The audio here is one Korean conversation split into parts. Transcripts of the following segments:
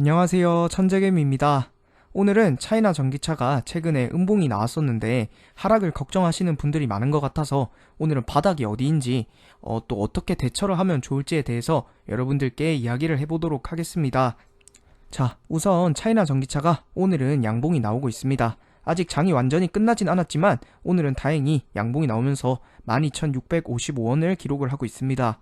안녕하세요. 천재개미입니다. 오늘은 차이나 전기차가 최근에 음봉이 나왔었는데 하락을 걱정하시는 분들이 많은 것 같아서 오늘은 바닥이 어디인지 어, 또 어떻게 대처를 하면 좋을지에 대해서 여러분들께 이야기를 해보도록 하겠습니다. 자, 우선 차이나 전기차가 오늘은 양봉이 나오고 있습니다. 아직 장이 완전히 끝나진 않았지만 오늘은 다행히 양봉이 나오면서 12,655원을 기록을 하고 있습니다.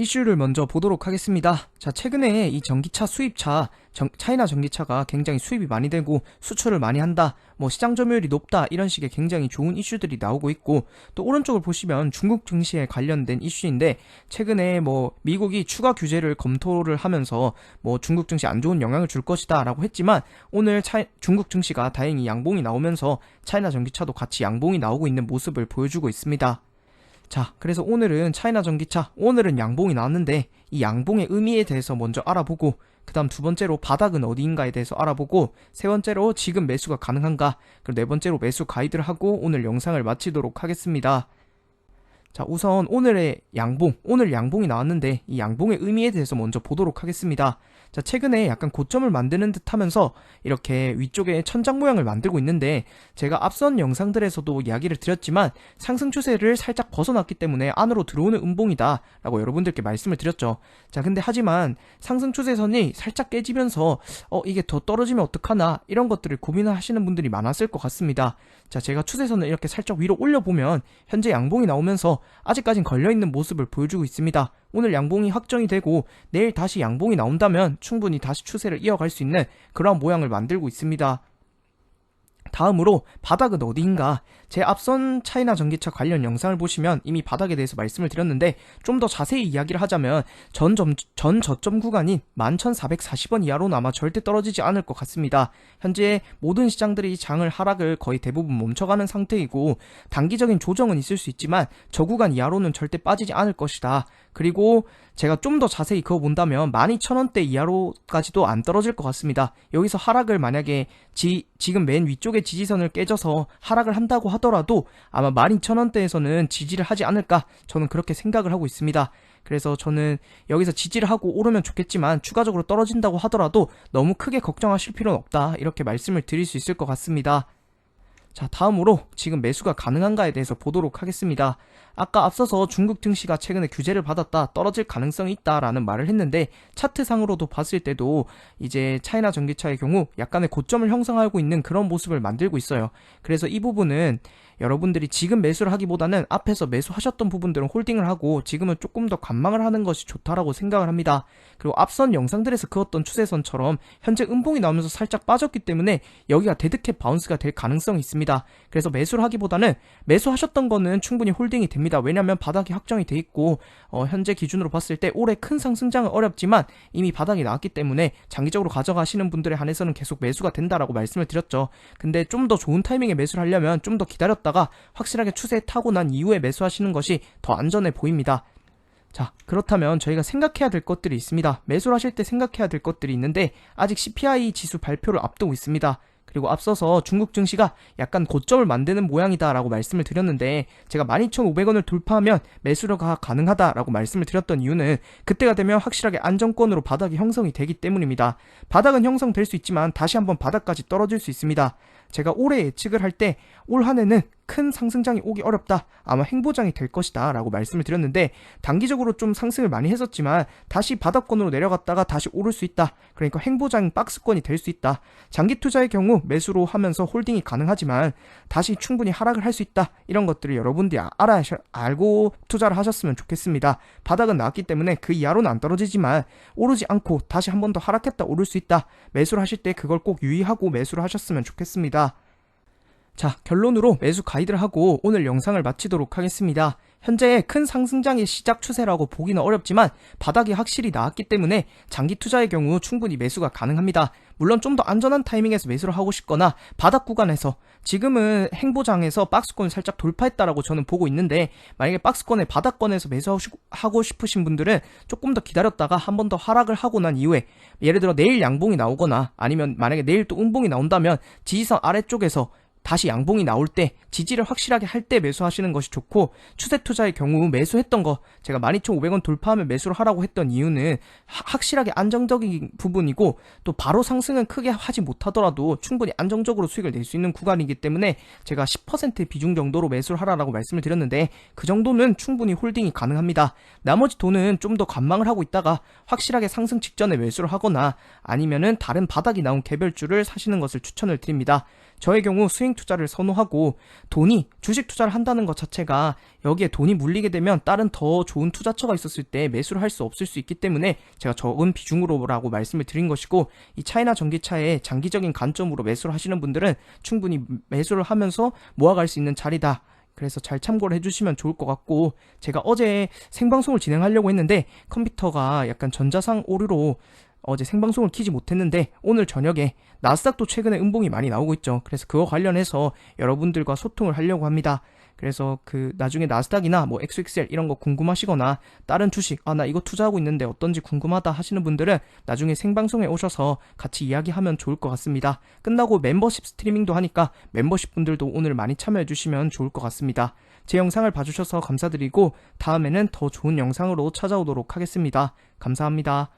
이슈를 먼저 보도록 하겠습니다. 자, 최근에 이 전기차 수입차, 정- 차이나 전기차가 굉장히 수입이 많이 되고 수출을 많이 한다, 뭐 시장 점유율이 높다, 이런 식의 굉장히 좋은 이슈들이 나오고 있고, 또 오른쪽을 보시면 중국 증시에 관련된 이슈인데, 최근에 뭐 미국이 추가 규제를 검토를 하면서 뭐 중국 증시 안 좋은 영향을 줄 것이다 라고 했지만, 오늘 차, 중국 증시가 다행히 양봉이 나오면서 차이나 전기차도 같이 양봉이 나오고 있는 모습을 보여주고 있습니다. 자, 그래서 오늘은 차이나 전기차, 오늘은 양봉이 나왔는데 이 양봉의 의미에 대해서 먼저 알아보고 그 다음 두 번째로 바닥은 어디인가에 대해서 알아보고 세 번째로 지금 매수가 가능한가 그리고 네 번째로 매수 가이드를 하고 오늘 영상을 마치도록 하겠습니다. 자, 우선 오늘의 양봉, 오늘 양봉이 나왔는데 이 양봉의 의미에 대해서 먼저 보도록 하겠습니다. 자, 최근에 약간 고점을 만드는 듯 하면서 이렇게 위쪽에 천장 모양을 만들고 있는데 제가 앞선 영상들에서도 이야기를 드렸지만 상승 추세를 살짝 벗어났기 때문에 안으로 들어오는 음봉이다 라고 여러분들께 말씀을 드렸죠. 자, 근데 하지만 상승 추세선이 살짝 깨지면서 어, 이게 더 떨어지면 어떡하나 이런 것들을 고민을 하시는 분들이 많았을 것 같습니다. 자, 제가 추세선을 이렇게 살짝 위로 올려보면 현재 양봉이 나오면서 아직까진 걸려있는 모습을 보여주고 있습니다. 오늘 양봉이 확정이 되고 내일 다시 양봉이 나온다면 충분히 다시 추세를 이어갈 수 있는 그러한 모양을 만들고 있습니다. 다음으로 바닥은 어디인가? 제 앞선 차이나 전기차 관련 영상을 보시면 이미 바닥에 대해서 말씀을 드렸는데 좀 더 자세히 이야기를 하자면 전, 점, 전 저점 구간인 11,440원 이하로는 아마 절대 떨어지지 않을 것 같습니다. 현재 모든 시장들이 장을 하락을 거의 대부분 멈춰가는 상태이고 단기적인 조정은 있을 수 있지만 저 구간 이하로는 절대 빠지지 않을 것이다. 그리고 제가 좀 더 자세히 그어 본다면 12,000원대 이하로까지도 안 떨어질 것 같습니다. 여기서 하락을 만약에 지, 지금 맨 위쪽에 지지선을 깨져서 하락을 한다고 하더라도 아마 12,000원대에서는 지지를 하지 않을까 저는 그렇게 생각을 하고 있습니다. 그래서 저는 여기서 지지를 하고 오르면 좋겠지만 추가적으로 떨어진다고 하더라도 너무 크게 걱정하실 필요는 없다. 이렇게 말씀을 드릴 수 있을 것 같습니다. 자, 다음으로 지금 매수가 가능한가에 대해서 보도록 하겠습니다. 아까 앞서서 중국 증시가 최근에 규제를 받았다, 떨어질 가능성이 있다라는 말을 했는데 차트상으로도 봤을 때도 이제 차이나 전기차의 경우 약간의 고점을 형성하고 있는 그런 모습을 만들고 있어요. 그래서 이 부분은 여러분들이 지금 매수를 하기보다는 앞에서 매수하셨던 부분들은 홀딩을 하고 지금은 조금 더 관망을 하는 것이 좋다라고 생각을 합니다. 그리고 앞선 영상들에서 그었던 추세선처럼 현재 음봉이 나오면서 살짝 빠졌기 때문에 여기가 데드캣 바운스가 될 가능성이 있습니다. 그래서 매수를 하기보다는 매수하셨던 거는 충분히 홀딩이 됩니다. 왜냐하면 바닥이 확정이 돼 있고 어, 현재 기준으로 봤을 때 올해 큰 상승장은 어렵지만 이미 바닥이 나왔기 때문에 장기적으로 가져가시는 분들에 한해서는 계속 매수가 된다라고 말씀을 드렸죠. 근데 좀 더 좋은 타이밍에 매수를 하려면 좀 더 기다렸다가 확실하게 추세에 타고 난 이후에 매수하시는 것이 더 안전해 보입니다. 자, 그렇다면 저희가 생각해야 될 것들이 있습니다. 매수를 하실 때 생각해야 될 것들이 있는데 아직 CPI 지수 발표를 앞두고 있습니다. 그리고 앞서서 중국 증시가 약간 고점을 만드는 모양이다라고 말씀을 드렸는데 제가 12,500원을 돌파하면 매수가 가능하다라고 말씀을 드렸던 이유는 그때가 되면 확실하게 안정권으로 바닥이 형성이 되기 때문입니다. 바닥은 형성될 수 있지만 다시 한번 바닥까지 떨어질 수 있습니다. 제가 올해 예측을 할 때 올 한 해는 큰 상승장이 오기 어렵다. 아마 행보장이 될 것이다. 라고 말씀을 드렸는데 단기적으로 좀 상승을 많이 했었지만 다시 바닥권으로 내려갔다가 다시 오를 수 있다. 그러니까 행보장 박스권이 될 수 있다. 장기 투자의 경우 매수로 하면서 홀딩이 가능하지만 다시 충분히 하락을 할 수 있다. 이런 것들을 여러분들이 알아 알고 투자를 하셨으면 좋겠습니다. 바닥은 나왔기 때문에 그 이하로는 안 떨어지지만 오르지 않고 다시 한 번 더 하락했다 오를 수 있다. 매수를 하실 때 그걸 꼭 유의하고 매수를 하셨으면 좋겠습니다. 자, 결론으로 매수 가이드를 하고 오늘 영상을 마치도록 하겠습니다. 현재 큰 상승장의 시작 추세라고 보기는 어렵지만 바닥이 확실히 나왔기 때문에 장기 투자의 경우 충분히 매수가 가능합니다. 물론 좀 더 안전한 타이밍에서 매수를 하고 싶거나 바닥 구간에서 지금은 행보장에서 박스권을 살짝 돌파했다라고 저는 보고 있는데 만약에 박스권의 바닥권에서 매수하고 싶으신 분들은 조금 더 기다렸다가 한 번 더 하락을 하고 난 이후에 예를 들어 내일 양봉이 나오거나 아니면 만약에 내일 또 음봉이 나온다면 지지선 아래쪽에서 다시 양봉이 나올 때 지지를 확실하게 할 때 매수하시는 것이 좋고 추세 투자의 경우 매수했던 거 제가 12,500원 돌파하면 매수를 하라고 했던 이유는 하- 확실하게 안정적인 부분이고 또 바로 상승은 크게 하지 못하더라도 충분히 안정적으로 수익을 낼 수 있는 구간이기 때문에 제가 10%의 비중 정도로 매수를 하라라고 말씀을 드렸는데 그 정도는 충분히 홀딩이 가능합니다. 나머지 돈은 좀 더 관망을 하고 있다가 확실하게 상승 직전에 매수를 하거나 아니면은 다른 바닥이 나온 개별주를 사시는 것을 추천을 드립니다. 저의 경우 스윙 투자를 선호하고 돈이 주식 투자를 한다는 것 자체가 여기에 돈이 물리게 되면 다른 더 좋은 투자처가 있었을 때 매수를 할 수 없을 수 있기 때문에 제가 적은 비중으로라고 말씀을 드린 것이고 이 차이나 전기차의 장기적인 관점으로 매수를 하시는 분들은 충분히 매수를 하면서 모아갈 수 있는 자리다. 그래서 잘 참고를 해주시면 좋을 것 같고 제가 어제 생방송을 진행하려고 했는데 컴퓨터가 약간 전자상 오류로 어제 생방송을 키지 못했는데 오늘 저녁에 나스닥도 최근에 음봉이 많이 나오고 있죠. 그래서 그거 관련해서 여러분들과 소통을 하려고 합니다. 그래서 그 나중에 나스닥이나 뭐 XXL 이런 거 궁금하시거나 다른 주식 아 나 이거 투자하고 있는데 어떤지 궁금하다 하시는 분들은 나중에 생방송에 오셔서 같이 이야기하면 좋을 것 같습니다. 끝나고 멤버십 스트리밍도 하니까 멤버십 분들도 오늘 많이 참여해 주시면 좋을 것 같습니다. 제 영상을 봐주셔서 감사드리고 다음에는 더 좋은 영상으로 찾아오도록 하겠습니다. 감사합니다.